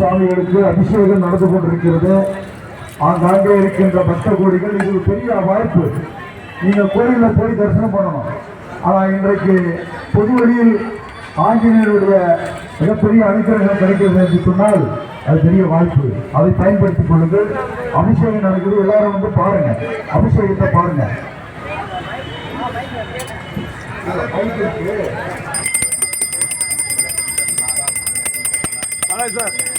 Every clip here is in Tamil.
சுவாமிகளுக்கு அபிஷேகம் நடந்து கொண்டிருக்கிறது. ஆங்காங்கே இருக்கின்ற பக்த கோடிகள் இது ஒரு பெரிய வாய்ப்பு. நீங்க கோயிலில் போய் தரிசனம் பண்ணணும். ஆனால் இன்றைக்கு பொது வழியில் ஆஞ்சநேயருடைய மிகப்பெரிய அனுகிரகம் கிடைக்கிறது என்று சொன்னால் அது பெரிய வாய்ப்பு. அதை பயன்படுத்திக் கொள்ளுங்கள். அபிஷேகம் நடக்குது. எல்லாரும் வந்து பாருங்க. அபிஷேகத்தை பாருங்க. சார்.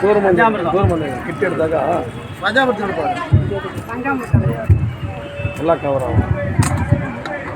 தூரம் வந்து தூரம் வந்து கிட்ட எடுத்தாக்கா நல்லா கவர் ஆகும்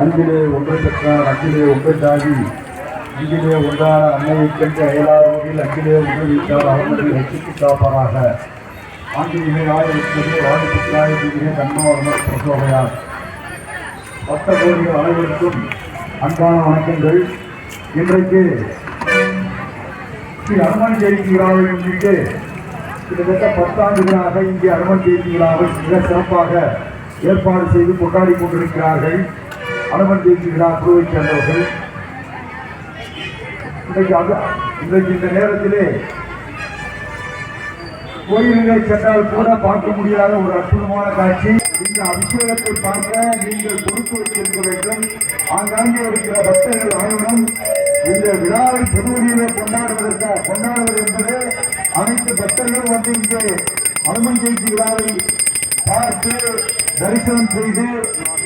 அன்பிலே ஒன்றை பெற்றார் அன்பிலே ஒன்றை அன்பிலே உண்டான ஒன்றான அன்னையை கண்டு அயலாரோவில் அன்பிலே ஒன்று அவர்களை ரசித்து காப்பாராக. ஆண்டிலே ஆயிரத்தி வாழ்த்துக்கிறாய் இங்கே கண்ணவர்மர் பிரசோகையார். பக்த கோடிகள் அனைவருக்கும் அன்பான வணக்கங்கள். இன்றைக்கு ஸ்ரீ அனுமன் ஜெயந்தி விழாவை முன்னிட்டு கிட்டத்தட்ட பத்தாண்டுகளாக இங்கே அனுமன் ஜெயந்தி விழாவை மிக சிறப்பாக ஏற்பாடு செய்து கொண்டாடி கொண்டிருக்கிறார்கள். அனுமன் ஜெயந்தி விழா குழுவைச் சேர்ந்தவர்கள் இன்றைக்கு அது இன்றைக்கு இந்த நேரத்திலே கோயில்களை சென்றால் கூட பார்க்க முடியாத ஒரு அற்புதமான காட்சி. இந்த அபிஷேகத்தை பார்க்க நீங்கள் கொடுத்து வைத்திருக்க வேண்டும். ஆங்காங்கே இருக்கிற பக்தர்கள் அனைவரும் இந்த விழாவை பொதுவெளியிலே கொண்டாடுவதற்காக கொண்டாடுவது என்பது அனைத்து பக்தர்களும் வந்து இங்கே அனுமன் ஜெயிச்சி விழாவை பார்த்து தரிசனம் செய்து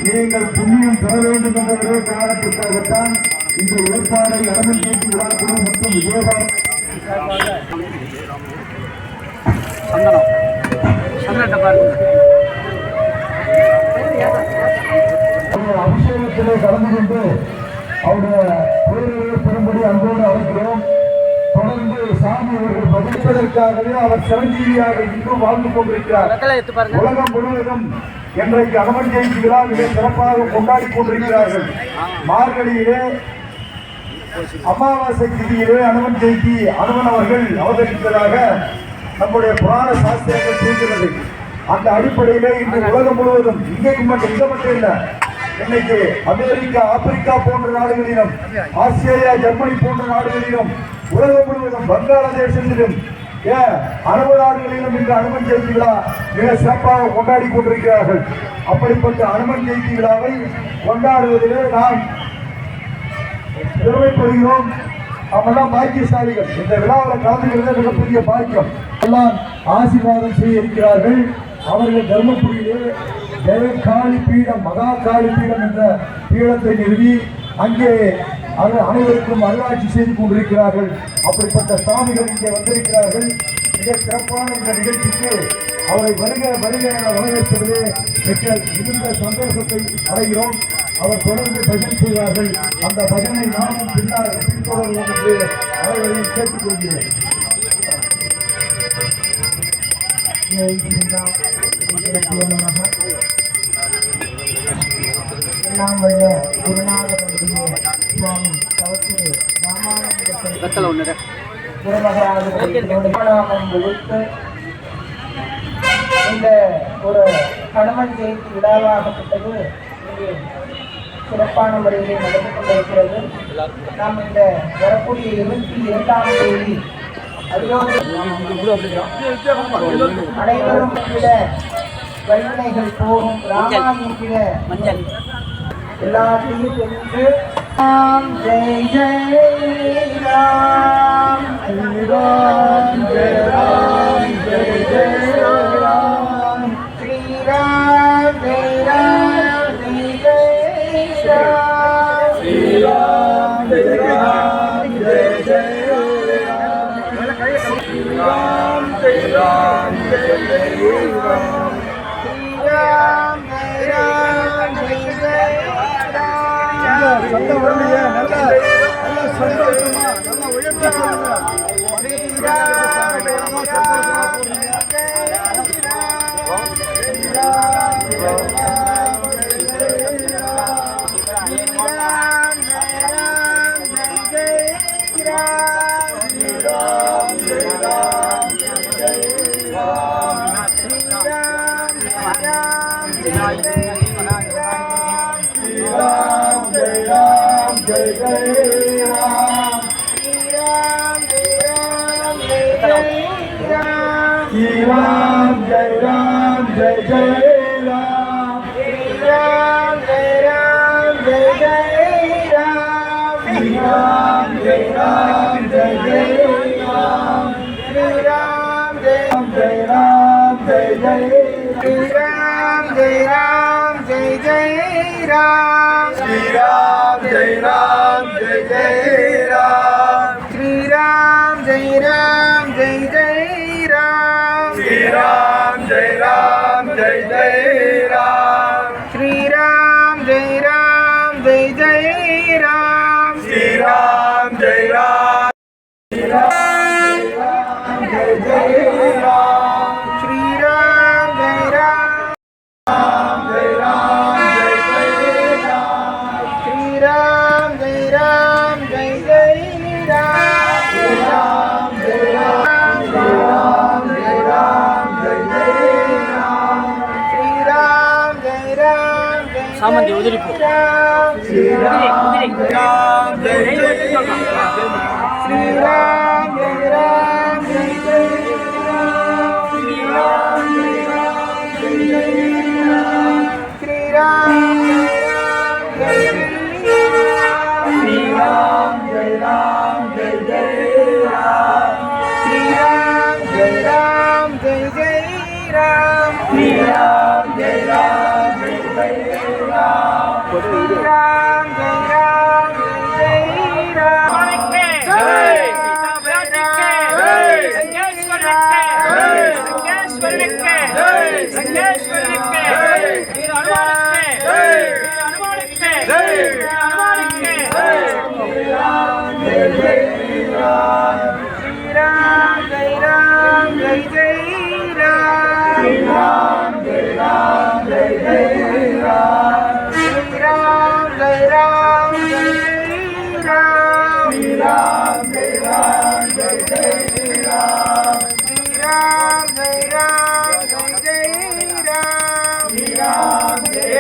நீங்கள் புண்ணியம் பெற வேண்டும் என்ற காரணத்திற்காகத்தான் இந்த ஏற்பாடை அனுமன் ஜெயந்தி விழா குழு மற்றும் அவருடைய அபிஷேகத்திலே கலந்து கொண்டு அவருடைய பேரவை பெறும்படி அன்போடு அழைக்கிறோம். தொடர்ந்து சாமி அவர்கள் பதிப்பதற்காகவே அவர் சிரஞ்சீவியாக இன்றும் வாழ்ந்து கொண்டிருக்கிறார். உலகம் முழுவதும் இன்றைக்கு அனுமன் ஜெயந்தி விழா மிக சிறப்பாக கொண்டாடி கொண்டிருக்கிறார்கள். மார்கழியிலே அமாவாசை திதியிலே அனுமன் ஜெயந்தி அனுமன் அவர்கள் அவதரிப்பதாக நம்முடைய புராண சாஸ்திரங்கள் சொல்கிறது. அந்த அடிப்படையிலே இன்று உலகம் முழுவதும் இங்கே மட்டும் இங்க மட்டும் இல்ல இன்னைக்கு அமெரிக்கா ஆப்பிரிக்கா போன்ற நாடுகளிலும் ஆஸ்திரேலியா ஜெர்மனி போன்ற நாடுகளிலும் உலகம் முழுவதும் வங்காளதேசத்திலும் ஏன் அரபு நாடுகளிலும் இன்று அனுமன் ஜெயந்தி விழா மிக சிறப்பாக கொண்டாடி கொண்டிருக்கிறார்கள். அப்படிப்பட்ட அனுமன் ஜெயந்தி விழாவை கொண்டாடுவதிலே நாம் பெருமைப்படுகிறோம். அவெல்லாம் பாக்கியசாலிகள். இந்த விழாவில் கலந்துகிறது மிகப்பெரிய பாக்கியம். எல்லாம் ஆசீர்வாதம் செய்ய இருக்கிறார்கள். அவர்கள் தர்மபுரியிலே ஜெயகாளி பீடம் மகா காளி பீடம் என்ற பீடத்தை நிறுவி அங்கே அவர் அனைவருக்கும் அருளாட்சி செய்து கொண்டிருக்கிறார்கள். அப்படிப்பட்ட சாமிகள் இங்கே வந்திருக்கிறார்கள். மிக சிறப்பான இந்த நிகழ்ச்சிக்கு அவரை வருக வருக என வரவேற்பதிலே மிக மிகுந்த சந்தோஷத்தை அடைகிறோம். அவர் தொடர்ந்து பஜனை செய்வார்கள். அந்த பஜனை நாமும் பின்னால் பின்தொடர்வோம் என்று அனைவரையும் கேட்டுக்கொள்கிறேன். எல்லாம் வல்ல வெத்தலை ஒன்று இந்த ஒரு கணவன் ஜெயந்தி விழாவாகப்பட்டது இங்கே சிறப்பான முறையிலே நடந்து கொண்டிருக்கிறது. நாம் இந்த வரக்கூடிய இருபத்தி இரண்டாம் தேதி அனைவரும் வல்வினைகள் போகும் விட மஞ்சள். எல்லாத்தையும் தெரிந்து ராம் ஜெய் ஜெய் ராம் ஸ்ரீராம் ஜெய ராம் ஜெய ஜெய ராம் ஸ்ரீராம் ஜெய் ராம் ஜெய் ஜெய் ராம் ஸ்ரீராம் ஜெய ராம் ஜெய ஜெய ராம் ஸ்ரீராம் ஜெய ராம் ஜெய ஜெய ராம் ஸ்ரீராம் ஜெய் ராம் ஜெய் ஜெய் ராம் சத்தம் வரலையே நல்ல நல்ல சந்தோஷமா நல்ல சொல்லுங்க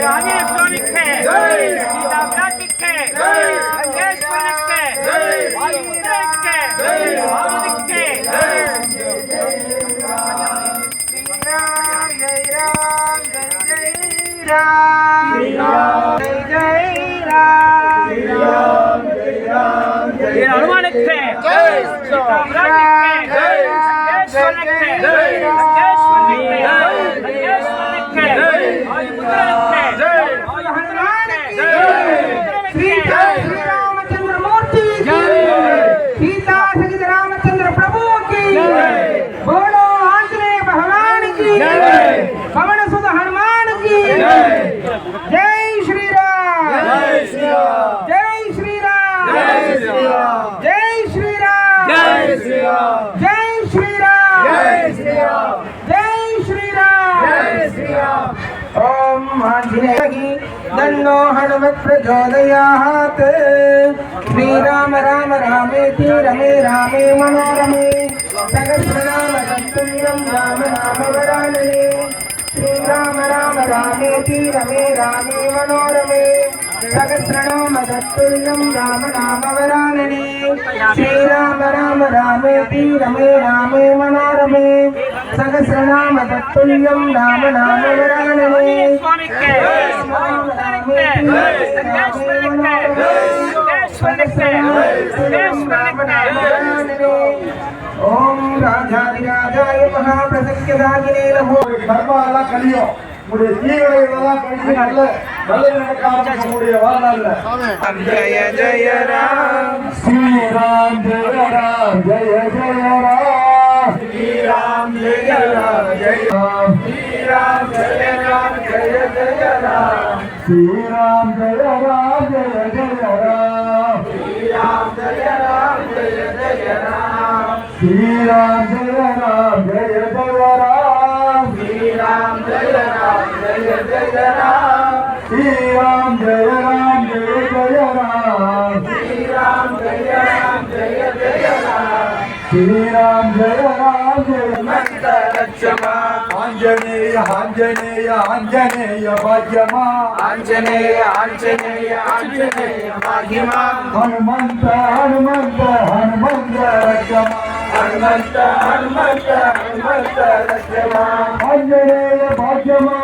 ఆంజనేయ స్వామికి సీతాభ్రాతికి వెంకటేశ్వరునికి వాయుదేవికి భారతికి రామ జయ జయ రామ జయ రామ జయ రామ జయ హనుమానికి జయ ஜெய் ஸ்ரீராம் ஜெய் ஸ்ரீராம் ஜெய் ஸ்ரீராம் ஜெய் ஸ்ரீராம் ஓம் ஆஞ்சநேயகி தன்னோ ஹனுமத் பிரச்சோதயாத் ஸ்ரீராம ராம ராமேதி ரமே ராமே மனோரமே சகசிரநாம சந்துல்யம் ராம நாம வராணே ஸ்ரீராம ராம ராமேதி ரமே ராமே மனோரமே ஜகத்ரணாமதத்துல்யம் ராம ராமவராணனே ஸ்ரீராம ராம ராமே தீரமே ராமே மனோரமே. சகசிரநாமதத்துல்யம் ராம ராமவராணனே ஓம் ராஜாதிராஜாய மகாபிரசக்கியதாகினே நமோ. தர்மாலா கலியோ. உங்களுடைய தீவிரைகளெல்லாம் கழிச்சு நல்ல நல்ல நடக்க ஆரம்பிக்கக்கூடிய வாழ்நாள்ல. ஜய ஜய ராம். ஸ்ரீராம் ஜெய ராம் ஜெய ஜெய ராம். ஸ்ரீராம் ஜெய ராம் ஜெய ராம். ஸ்ரீராம் ஜெய ராம் ஜெய ஜெய ராம். ஸ்ரீராம் ஜெய ராம் ஜெய ஜெய ராம். ஸ்ரீராம் ஜெய ராம் ஜெய ஜெய ராம். ஸ்ரீராம் ஜெய ராம் ஜெய ஜெய ராம். ஸ்ரீராம் ஜெய Anjaneya, Anjaneya, Anjaneya, Bhagyama. Anjaneya, Anjaneya, Anjaneya, Bhagyama. Hanumanta, Hanumanta, Hanumanta, Rakshama. Anjaneya, Bhagyama. Anjaneya, Bhagyama.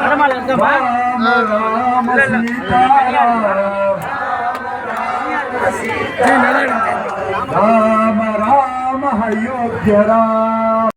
வரமால இருக்கமா இல்ல இல்ல தனியா ராம ராம அயோத்திய ராம்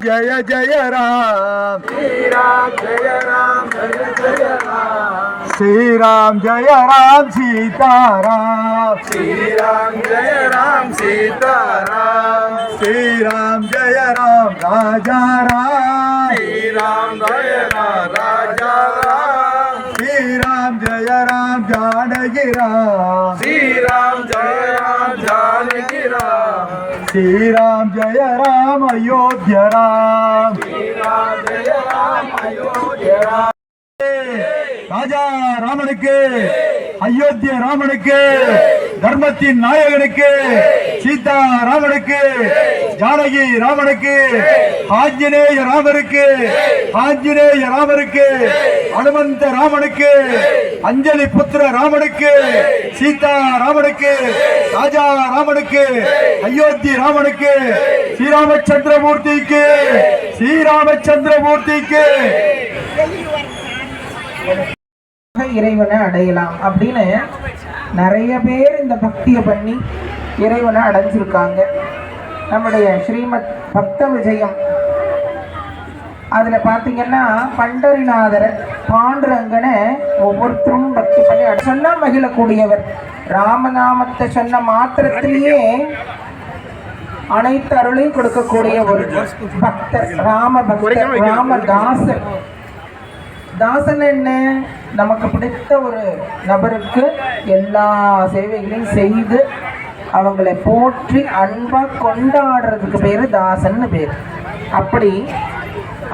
ஜய ஜய ராம் ஜய ராம் ஜய ராம் श्रीराम जय राम सीताराम श्रीराम जय राम सीताराम श्रीराम जय राम राजा राम राम जय राम सीता राम श्री राम जय राम राजा राम श्री राम जय राम राजा राम श्री राम जय राम जानकी राम श्री राम जय राम जानकी राम ஸ்ரீராம் ஜெய ராம் அயோத்திய ராம் ராஜா ராமனுக்கு அயோத்திய ராமனுக்கு தர்மத்தின் நாயகனுக்கு சீதா ராமனுக்கு ஜானகி ராமனுக்கு ஆஞ்சநேய ராமருக்கு ஆஞ்சநேய ராமருக்கு அனுமந்த ராமனுக்கு அஞ்சலி புத்திர ராமனுக்கு சீதா ராமனுக்கு ராஜா ராமனுக்கு அயோத்தி ராமனுக்கு ஸ்ரீராமச்சந்திரமூர்த்திக்கு ஸ்ரீராமச்சந்திரமூர்த்திக்கு. இறைவனை அடையலாம் அப்படின்னு நிறைய பேர் இந்த பக்தியை பண்ணி இறைவனை அடைஞ்சிருக்காங்க. நம்முடைய ஸ்ரீமத் பக்த விஜயம். அதில் பார்த்தீங்கன்னா பண்டரிநாதர் பாண்டுரங்கனை ஒவ்வொருத்தரும் பக்தி பண்ணி சொன்னால் சொன்னா மகிழக்கூடியவர். ராமநாமத்தை சொன்ன மாத்திரத்திலேயே அனைத்து அருளையும் கொடுக்கக்கூடிய ஒரு பக்தர் ராம பக்தர் ராமதாசன் தாசன் என்ன? நமக்கு பிடித்த ஒரு நபருக்கு எல்லா சேவைகளையும் செய்து அவங்களை போற்றி அன்பாக கொண்டாடுறதுக்கு பேர் தாசன்னு பேர். அப்படி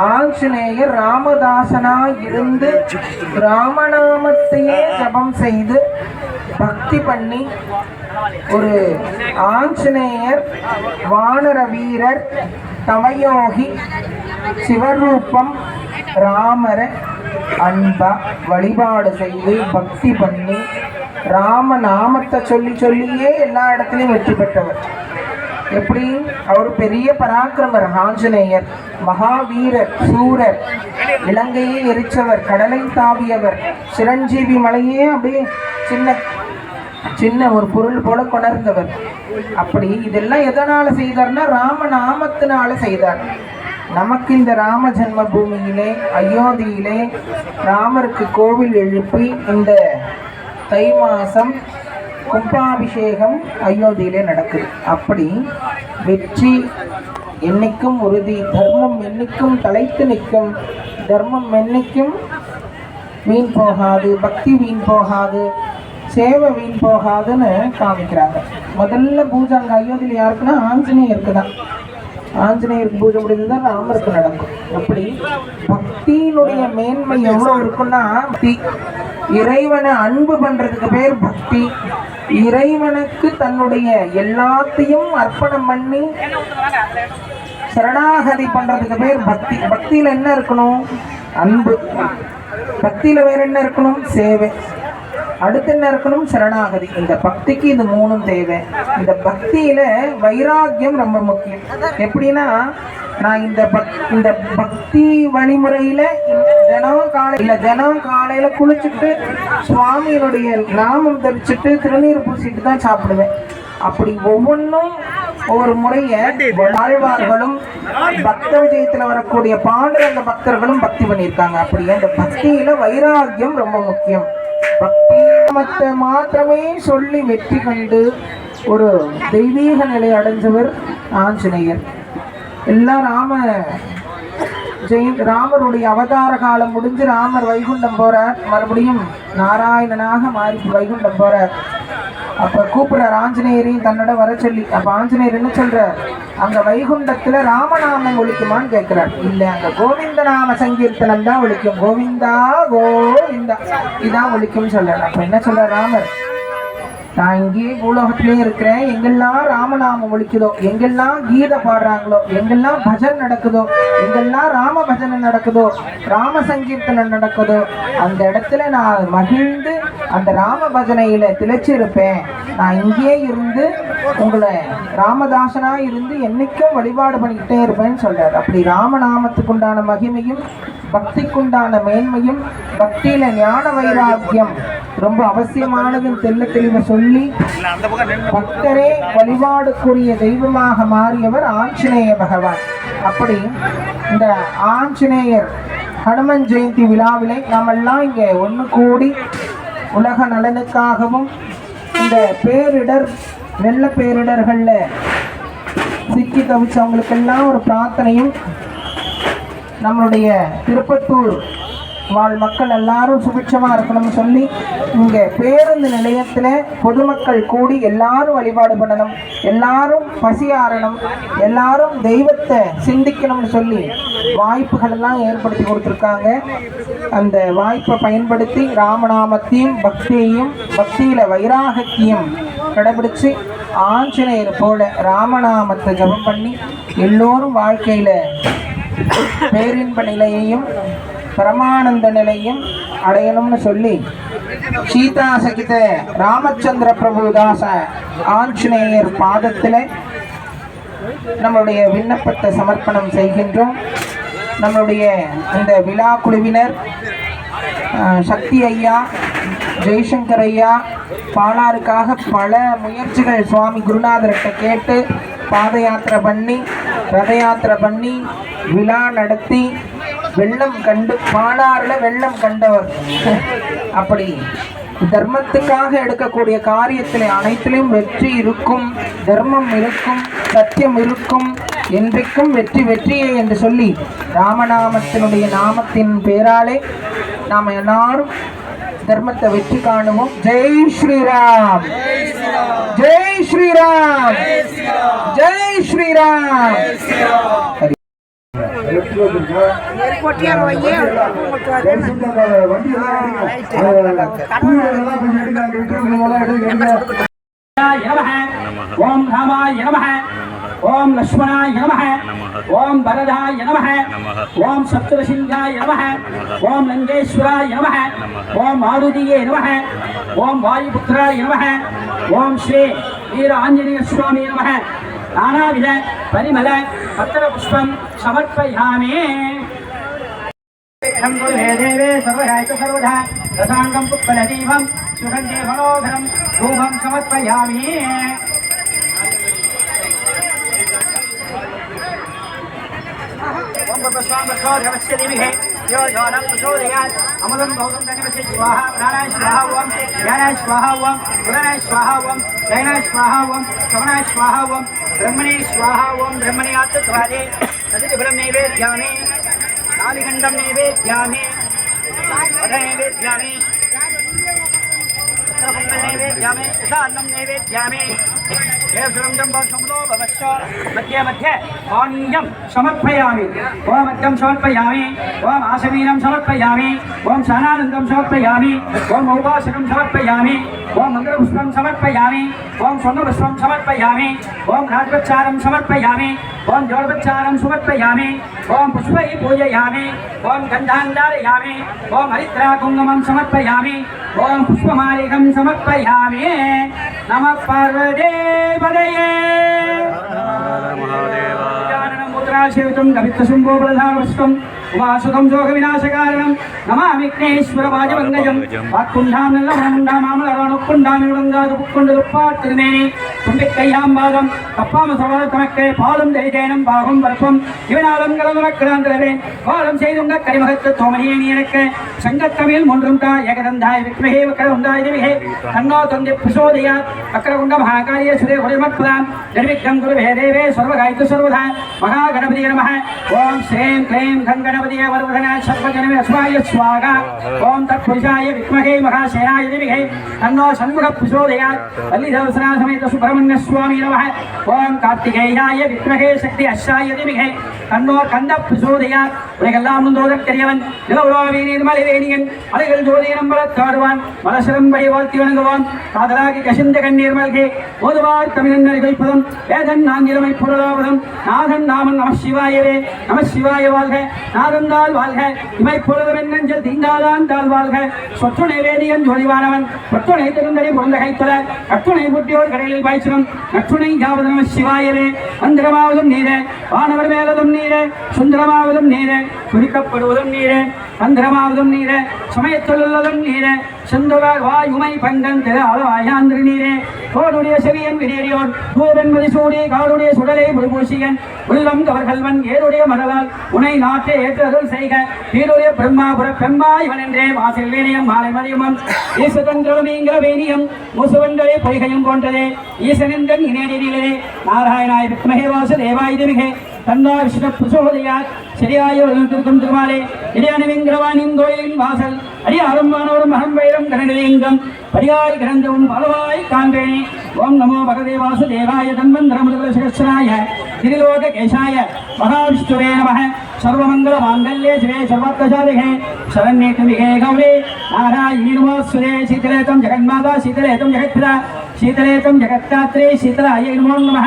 ஆஞ்சநேயர் ராமதாசனா இருந்து ராமநாமத்தையே ஜபம் செய்து பக்தி பண்ணி ஒரு ஆஞ்சநேயர் வானர வீரர் தவயோகி சிவரூபம் ராமரை அன்பா வழிபாடு செய்து பக்தி பண்ணி ராம நாமத்தை சொல்லி சொல்லியே எல்லா இடத்துலையும் வெற்றி பெற்றவர். எப்படி? அவர் பெரிய பராக்கிரமர் ஆஞ்சநேயர் மகாவீரர் சூரர் இலங்கையை எரிச்சவர் கடலை தாவியவர் சிரஞ்சீவி மலையே அப்படியே சின்ன சின்ன ஒரு பொருள் போல கொணர்ந்தவர். அப்படி இதெல்லாம் எதனால செய்தார்னா ராம நாமத்தினால செய்தார். நமக்கு இந்த ராம ஜென்ம பூமியிலே அயோத்தியிலே ராமருக்கு கோவில் எழுப்பி இந்த தை மாசம் கும்பாபிஷேகம் அயோத்தியிலே நடக்குது. அப்படி வெற்றி என்னைக்கும் உறுதி தர்மம் என்னைக்கும் தலைத்து நிற்கும் தர்மம் என்னைக்கும் வீண் போகாது பக்தி வீண் போகாது சேவை வீண் போகாதுன்னு காமிக்கிறாங்க. முதல்ல பூஜை அங்கே அயோத்தியில் யாருக்குன்னா ஆஞ்சநேயருக்கு தான். ஆஞ்சநேயருக்கு பூஜை முடிஞ்சது தான் ராமருக்கு நடக்கும். அப்படி பக்தியினுடைய மேன்மை எவ்வளோ இருக்குன்னா பக்தி. இறைவனை அன்பு பண்றதுக்கு பேர் பக்தி. இறைவனுக்கு தன்னுடைய எல்லாத்தையும் அர்ப்பணம் பண்ணி சரணாகதி பண்றதுக்கு பேர் பக்தி. பக்தியில என்ன இருக்கணும்? அன்பு. பக்தியில வேற என்ன இருக்கணும்? சேவை. அடுத்து என்ன இருக்கணும்? சரணாகதி. இந்த பக்திக்கு இது மூணும் தேவை. இந்த பக்தியில வைராக்கியம் ரொம்ப முக்கியம். எப்படின்னா நான் இந்த பக் இந்த பக்தி வழிமுறையில தினம் காலை இல்ல தினம் காலையில குளிச்சுட்டு சுவாமியினுடைய நாமம் தரிச்சுட்டு திருநீர் பூசிட்டு தான் சாப்பிடுவேன். அப்படி ஒவ்வொன்றும் ஒவ்வொரு முறைய வாழ்வார்களும் பக்த விஜயத்துல வரக்கூடிய பாண்டுரங்க பக்தர்களும் பக்தி பண்ணியிருக்காங்க. அப்படியே இந்த பக்தியில வைராக்கியம் ரொம்ப முக்கியம். பக்திமத்தை மாத்திரமே சொல்லி வெற்றி கண்டு ஒரு தெய்வீக நிலை அடைஞ்சவர் ஆஞ்சநேயர். எல்லாம் ராம ஜெயின் ராமருடைய அவதார காலம் முடிஞ்சு ராமர் வைகுண்டம் போறார். மறுபடியும் நாராயணனாக மாறி வைகுண்டம் போறார். அப்ப கூப்பிடுறார் ஆஞ்சநேயரையும் தன்னோட வர சொல்லி. அப்ப ஆஞ்சநேயர் என்ன சொல்றார்? அங்க வைகுண்டத்துல ராமநாமம் ஒழிக்குமான்னு கேட்கிறார் இல்ல அங்க கோவிந்த நாம சங்கீர்த்தனம் தான் ஒழிக்கும் கோவிந்தா கோவிந்தா இதான் ஒழிக்கும்னு சொல்றார். அப்ப என்ன சொல்றார் ராமர்? நான் இங்கேயே பூலோகத்திலே இருக்கிறேன். எங்கெல்லாம் ராமநாமம் ஒழிக்குதோ எங்கெல்லாம் கீதை பாடுறாங்களோ எங்கெல்லாம் பஜன் நடக்குதோ எங்கெல்லாம் ராம பஜனை நடக்குதோ ராம சங்கீர்த்தனம் நடக்குதோ அந்த இடத்துல நான் மகிழ்ந்து அந்த ராம பஜனையில திளைச்சிருப்பேன். நான் இங்கேயே இருந்து உங்களை ராமதாசனா இருந்து என்னைக்கும் வழிபாடு பண்ணிக்கிட்டே இருப்பேன்னு சொல்றாரு. அப்படி ராமநாமத்துக்கு உண்டான மகிமையும் பக்திக்குண்டான மேன்மையும் பக்தியில ஞான வைராக்கியம் ரொம்ப அவசியமானதுன்னு தெல்ல தெளிவ சொல்லி பக்தரே வழிபாடுக்குரிய தெய்வமாக மாறியவர் ஆஞ்சநேய பகவான். அப்படி இந்த ஆஞ்சநேயர் ஹனுமன் ஜெயந்தி விழாவிலே நாமெல்லாம் இங்கே ஒன்று கூடி உலக நலனுக்காகவும் இந்த பேரிடர் வெள்ள பேரிடர்களில் சிக்கி தவிச்சவங்களுக்கெல்லாம் ஒரு பிரார்த்தனையும் நம்மளுடைய திருப்பத்தூர் வாழ் மக்கள் எல்லாரும் சுபிட்சமா இருக்கணும்னு சொல்லி இங்க பேருந்து நிலையத்துல பொதுமக்கள் கூடி எல்லாரும் வழிபாடு பண்ணணும். எல்லாரும் பசியாறணும் எல்லாரும் தெய்வத்தை சிந்திக்கணும்னு சொல்லி வாய்ப்புகள் எல்லாம் ஏற்படுத்தி கொடுத்துருக்காங்க. அந்த வாய்ப்பை பயன்படுத்தி ராமநாமத்தையும் பக்தியையும் பக்தியில வைராகத்தையும் கடைபிடிச்சு ஆஞ்சநேயர் போல ராமநாமத்தை ஜெபம் பண்ணி எல்லோரும் வாழ்க்கையில பேரின்ப நிலையையும் பரமானந்த நிலையும் அடையணும்னு சொல்லி சீதா சகித ராமச்சந்திர பிரபுதாச ஆஞ்சநேயர் பாதத்தில் நம்மளுடைய விண்ணப்பத்தை சமர்ப்பணம் செய்கின்றோம். நம்மளுடைய இந்த விழா குழுவினர் சக்தி ஐயா ஜெய்சங்கர் ஐயா பாலாருக்காக பல முயற்சிகள் சுவாமி குருநாதர்கிட்ட கேட்டு பாத யாத்திரை பண்ணி ரத யாத்திரை பண்ணி விழா நடத்தி வெள்ளம் கண்டு பாலாறில் வெள்ளம் கண்டவர். அப்படி தர்மத்துக்காக எடுக்கக்கூடிய காரியத்தில் அனைத்திலும் வெற்றி இருக்கும் தர்மம் இருக்கும் சத்தியம் இருக்கும் என்றைக்கும் வெற்றி வெற்றியே என்று சொல்லி ராமநாமத்தினுடைய நாமத்தின் பேராலே நாம் எல்லாரும் தர்மத்தை வெற்றி காணுவோம். ஜெய் ஸ்ரீராம்! ஜெய் ஸ்ரீராம்! ஜெய் ஸ்ரீராம்! ஹரி எடுத்து ஓம் ராமாய நமः ஓம் லக்ஷ்மணாய நமः ஓம் பரதாய நமः ஓம் சப்தரசிங்காய நமः ஓம் லங்கேஸ்வராய நமः ஓம் மாருதியே நமः ஓம் வாயுபுத்திராய நமः ஓம் ஸ்ரீ வீர ஆஞ்சநேய சுவாமி நமः नानाविध परिमल, पत्रपुष्पं समर्पयामि। देवे सर्वहायत सर्वधा, रसाङ्गं कुप्पलदीपं धूपं समर्पयामि। स्वाहा स्वाहा स्वाहा स्वाहा जयनाय स्वाहा ओं श्रवणाय स्वाहा ब्रह्मणे स्वाहा ओम ब्रह्मणे आत्मस्वादे तदिति ब्रह्मेवेद्यामि कालिखण्डं नैवेद्यामि। नैवेद्यामि। नैवेद्यामे अन्नं नैवेद्यामे केवलं संभो भवश्च मध्ये मध्ये पानीयं समर्पयामि ओम मद्यं समर्पयामि ओम आसवीनं समर्पयामि ओम सानानन्दं समर्पयामि ओम औपासकं समर्पयामि ओम मङ्गलपुष्पं समर्पयामि ओम स्वर्णपुष्पं समर्पयामि ओम राजपच्चारं समर्पयामि ओम जलपच्चारं समर्पयामि ओम पुष्पै पूजयामि ओम गन्धान् धारयामि ओम हरिद्रा कुङ्गमं समर्पयामि ओम पुष्पमालिकं సమర్పయామి. నమ పార్వదేవదయే. ముద్రాశేవితం గవిత్త శంభో ప్రధానవస్తం உமாசுகம் ஜோக விநாசகாரணம் நம விக்னேஸ்வர வாஜவங்கஜம் வாக்குண்டாம் நல்ல வனமுண்டாம் மாமலரானுக்குண்டாம் விளங்காது புக்கொண்டு துப்பார் திருமேனி தும்பிக்கையாம் பாதம் தப்பாம சவால தமக்கே பாலும் தைதேனம் பாகம் பரப்பம் இவனாலும் கலந்துரக்கிறான் தலைவேன் பாலம் செய்துண்ட கரிமகத்து தோமனியே நீ எனக்கு சங்கத்தமிழ் ஒன்றும் தா ஏகதந்தாய் விக்மகே வக்கரகுண்டாய் திவிகே தன்னோ தொந்தி பிரசோதயா வக்கரகுண்ட மகாகாரிய சுரே குடிமத்பதாம் நிர்விக்ரம் குருவே தேவே சர்வகாய்த்து சர்வதா மகாகணபதி நம ஓம் ஸ்ரீம் க்ளீம் கங்கணம் கங்கணபதியே வரவதன சர்வஜனமே அஸ்வாய ஸ்வாகா ஓம் தத் தத்புருஷாய விக்மஹே மகாசேனாய திவிகை. தன்னோ சண்முக புஷோதயா வல்லி வல்லிதவசனா சமேத சுப்பிரமணிய சுவாமி நமः ஓம் கார்த்திகேயாய விக்மகே சக்தி அஸ்வாய திவிகை. தன்னோ கந்த புஷோதயா உலகெல்லாம் முந்தோதற்கரியவன் நிலவுலாவி நீர்மலைவேணியன் அலைகள் ஜோதி நம்பளத் தாடுவான் மலசரம்படி வாழ்த்தி வணங்குவான். காதலாகி கசிந்த கண்ணீர் மல்கே. ஓதுவார் தமிழன் வைப்பதும் வேதன் நாங்கிலமை பொருளாவதும் நாதன் நாமன் நம சிவாயவே. நம சிவாய வாழ்க. நாதந்தால் வாழ்க. இவை பொழுது என்னஞ்சல் தீண்டாதான் தாழ் வாழ்க. சொற்றுணை வேதியன் ஜோதிவானவன் பத்துணை திருந்தடி பொருந்த கைத்தல கற்றுணை குட்டியோர் கடலில் பாய்ச்சலும் நற்றுணை யாவது நம சிவாயவே மந்திரமாவதும் நீரே. வானவர் மேலதும் நீரே. சுந்தரமாவதும் நீரே. குறிக்கப்படுவதும் நீரே. மந்திரமாவதும் நீரே. சமயத்துள்ளதும் நீரே செந்தவர் வாயுமை பங்கன் திரு அளவாயாந்திரி நீரே. கோடுடைய செவியன் விடேரியோன் பூவென்பது சூடி காடுடைய சுடலை புதுபூசியன் உள்ளம் கவர்கள்வன் ஏருடைய மரலால் உனை நாட்டை ஏற்றுதல் செய்க. வீருடைய பிரம்மாபுர பெம்மா இவன் என்றே வாசல் வேணியம் மாலை மதியமும். ஈசதன்களும் நீங்கிற வேணியம் முசுவன்களே பொய்கையும் போன்றதே. ஈசனென்றன் இணையடிகளே நாராயணாய் விக்மஹே வாசு தேவாயுதமிகே தேவிகே தன்னா விஷ்ணு பிரசோதயாத் சரியாய திருக்கும் திருமாலே இடையணிவிங்கிரவானின் கோயிலின் வாசல் அடியாரும் வானோரும் அகம் வைரம் கரணிலிங்கம் கிடந்தவும் பலவாய் காண்பேனே ஓம் நமோ பகதே வாசுதேவாய தன்வந்திரமுதல திரிலோக கேசாய மகாவிஷ்ணுவே நம సర్వమంగళ మాంగళ్యే శివే సర్వత్రజాలిహే శరణ్యేతులిహే గౌరీ. నారాయణీ నమస్సురే శీతలేతం జగన్మాత శీతలేతం జగత్ప్ర శీతలేతం జగత్తాత్రే శీతలాయ నమో నమ.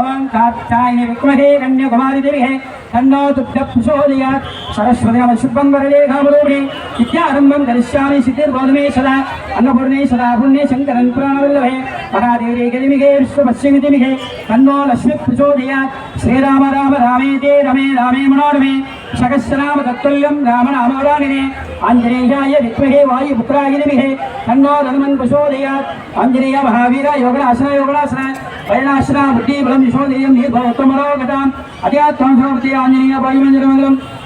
ఓం కాత్యాయని విక్మహే కన్యాకుమారి దేవిహే తన్నో తుభ్య ప్రచోదయాత్ సరస్వతి నమ శుభం వరదే కామరూపిణి విద్యారంభం కరిష్యామి శితిర్వాదుమే సదా. అన్నపూర్ణే సదా పుణ్యే శంకరన్ పురాణవల్లభే. పరాదేవి గదిమిగే విశ్వపశ్చిమిదిమిగే తన్నో లక్ష్మి ప్రచోదయాత్ శ్రీరామ రామ రామేతే రమే రామే మనోరమే. సహస్రనామ తత్తుల్యం రామ రామవరాణినే ఆంజనేయాయ విద్మహే వాయుపుత్రాగిరిభిహే తన్నో ధనుమన్ ప్రచోదయాత్ ఆంజనేయ మహావీర యోగనాశన యోగనాశన. పరిణాశన బుద్ధి బలం యశోదేయం. నిర్భవోత్తమరోగతాం అత్యాత్మ ఆంజనేయ వాయుమంజనమంగళం.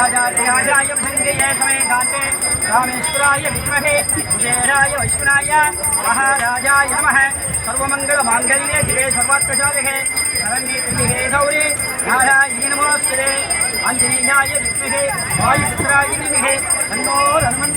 राजाधिराजाय भङ्गये समे कान्ते रामेश्वराय विद्महे कुबेराय वैश्वनाय महाराजाय नमः। सर्वमङ्गलमाङ्गल्ये शिवे सर्वात्मजालिहे शरण्ये गौरी नारायणी नमोऽस्तुते आञ्जनेयाय विद्महे, वायुपुत्राय धीमहि तन्नो हनुमन्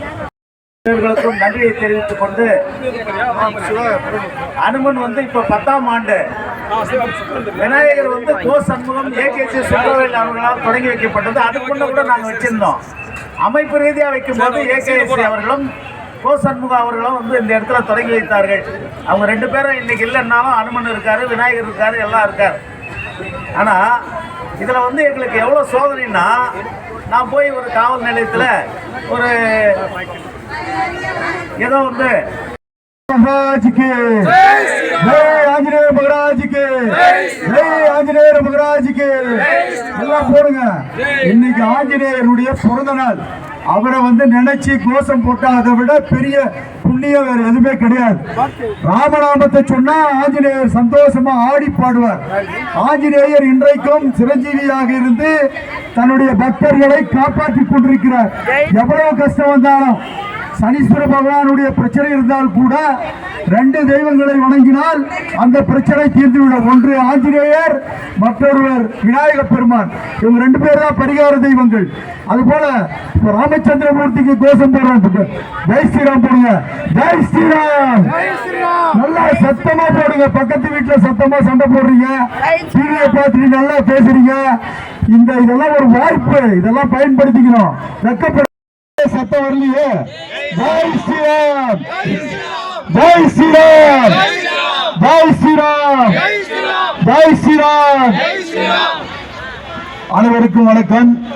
வீரர்களுக்கும் நன்றியை தெரிவித்துக் கொண்டு அனுமன் வந்து இப்ப பத்தாம் ஆண்டு. விநாயகர் வந்து கோ சண்முகம் ஏகேசி சுந்தரவேல் அவர்களால் தொடங்கி வைக்கப்பட்டது. அதுக்கு முன்ன கூட நாங்கள் வச்சிருந்தோம். அமைப்பு ரீதியாக வைக்கும் போது ஏகேசி அவர்களும் கோ சண்முகம் அவர்களும் வந்து இந்த இடத்துல தொடங்கி வைத்தார்கள். அவங்க ரெண்டு பேரும் இன்னைக்கு இல்லைன்னாலும் அனுமன் இருக்காரு விநாயகர் இருக்காரு எல்லாம் இருக்காரு. ஆனா இதுல வந்து எங்களுக்கு எவ்வளவு சோதனைன்னா நான் போய் ஒரு காவல் நிலையத்துல ஒரு ஏதோ வந்து. மகாராஜுக்கு ஜெய் ஆஞ்சநேயர் மகாராஜுக்கு. ஜெய் ஆஞ்சநேயர் மகாராஜுக்கு. எல்லாம் போடுங்க. இன்னைக்கு ஆஞ்சநேயருடைய பிறந்த அவரை வந்து நினைச்சு கோஷம் போட்டா விட பெரிய புண்ணியம் எதுவுமே கிடையாது. ராமநாமத்தை சொன்னா ஆஞ்சநேயர் சந்தோஷமா ஆடி பாடுவார். ஆஞ்சநேயர் இன்றைக்கும் சிரஞ்சீவியாக இருந்து தன்னுடைய பக்தர்களை காப்பாற்றிக் கொண்டிருக்கிறார். எவ்வளவு கஷ்டம் வந்தாலும் சனீஸ்வர பகவானுடைய பிரச்சனை இருந்தால் கூட ரெண்டு தெய்வங்களை வணங்கினால் அந்த பிரச்சனை தீர்ந்துவிடும். ஒன்று ஆஞ்சநேயர் மற்றொருவர் விநாயக பெருமான். இவங்க ரெண்டு பேர் தான் பரிகார தெய்வங்கள். அதுபோல இப்ப ராமச்சந்திரமூர்த்திக்கு கோஷம் போடுறாங்க ஜெய் ஸ்ரீராம் போடுங்க. ஜெய் ஸ்ரீராம்! நல்லா சத்தமா போடுங்க. பக்கத்து வீட்டுல சத்தமா சண்டை போடுறீங்க. டிவியை பார்த்துட்டு நல்லா பேசுறீங்க. இந்த இதெல்லாம் ஒரு வாய்ப்பு. இதெல்லாம் பயன்படுத்திக்கணும். வெக்கப்பட சத்தம் வரலையே ஜெய் ஸ்ரீராம். ஜெய் ஸ்ரீராம். ஜெய் ஸ்ரீராம். ஜெய் ஸ்ரீராம். அனைவருக்கும் வணக்கம்.